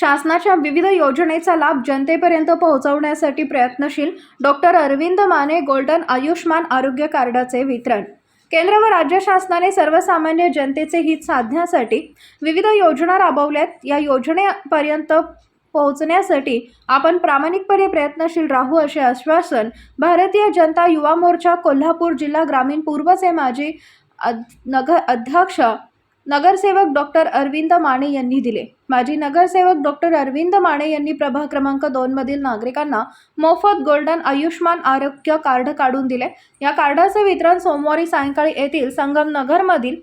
शासनाच्या विविध योजनेचा लाभ जनतेपर्यंत पोहोचवण्यासाठी प्रयत्नशील डॉक्टर अरविंद माने गोल्डन आयुष्मान आरोग्य कार्डाचे वितरण. केंद्र व राज्य शासनाने सर्वसामान्य जनतेचे हित साधण्यासाठी विविध योजना राबवल्यात. या योजनेपर्यंत पोहोचण्यासाठी आपण प्रामाणिकपणे प्रयत्नशील राहू असे आश्वासन भारतीय जनता युवा मोर्चा कोल्हापूर जिल्हा ग्रामीण पूर्वचे माजी अध- नगर अध्यक्ष नगरसेवक डॉक्टर अरविंद माने यांनी दिले. माजी नगरसेवक डॉक्टर अरविंद माने यांनी प्रभाग क्रमांक दोनमधील नागरिकांना मोफत गोल्डन आयुष्मान आरोग्य कार्ड काढून दिले. या कार्डाचे वितरण सोमवारी सायंकाळी येथील संगम नगरमधील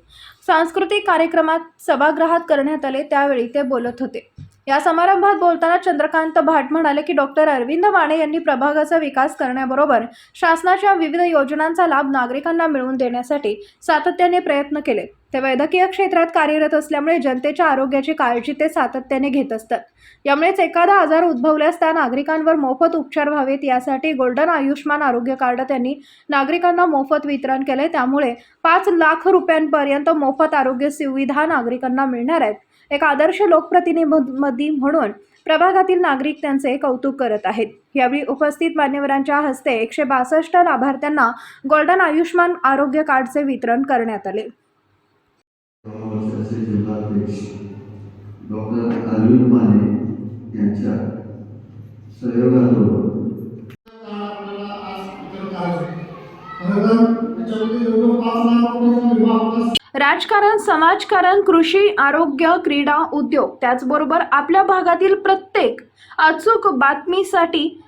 सांस्कृतिक कार्यक्रमात सभागृहात करण्यात आले. त्यावेळी ते बोलत होते. या समारंभात बोलताना चंद्रकांत भाट म्हणाले की डॉक्टर अरविंद माने यांनी प्रभागाचा विकास करण्याबरोबर शासनाच्या विविध योजनांचा लाभ नागरिकांना मिळवून देण्यासाठी सातत्याने प्रयत्न केले. ते वैद्यकीय क्षेत्रात कार्यरत असल्यामुळे जनतेच्या आरोग्याची काळजी ते सातत्याने घेत असतात. यामुळेच एखादा आजार उद्भवल्यास त्या नागरिकांवर मोफत उपचार व्हावेत यासाठी गोल्डन आयुष्यमान आरोग्य कार्ड त्यांनी नागरिकांना मोफत वितरण केले. त्यामुळे पाच लाख रुपयांपर्यंत मोफत आरोग्य सुविधा नागरिकांना मिळणार आहेत. एक आदर्श लोकप्रतिनिधी म्हणून प्रभागातील नागरिक त्यांचे कौतुक करत आहेत. यावेळी उपस्थित मान्यवरांच्या हस्ते एकशे बासष्ट लाभार्थ्यांना गोल्डन आयुष्मान आरोग्य कार्डचे वितरण करण्यात आले. वर्षाचे जिल्हाध्यक्ष डॉक्टर अरविंद माने यांच्या सहयोगातून राजकारण समाजकारण कृषी आरोग्य क्रीडा उद्योग त्याचबरोबर आपल्या भागातील प्रत्येक अचूक बातमीसाठी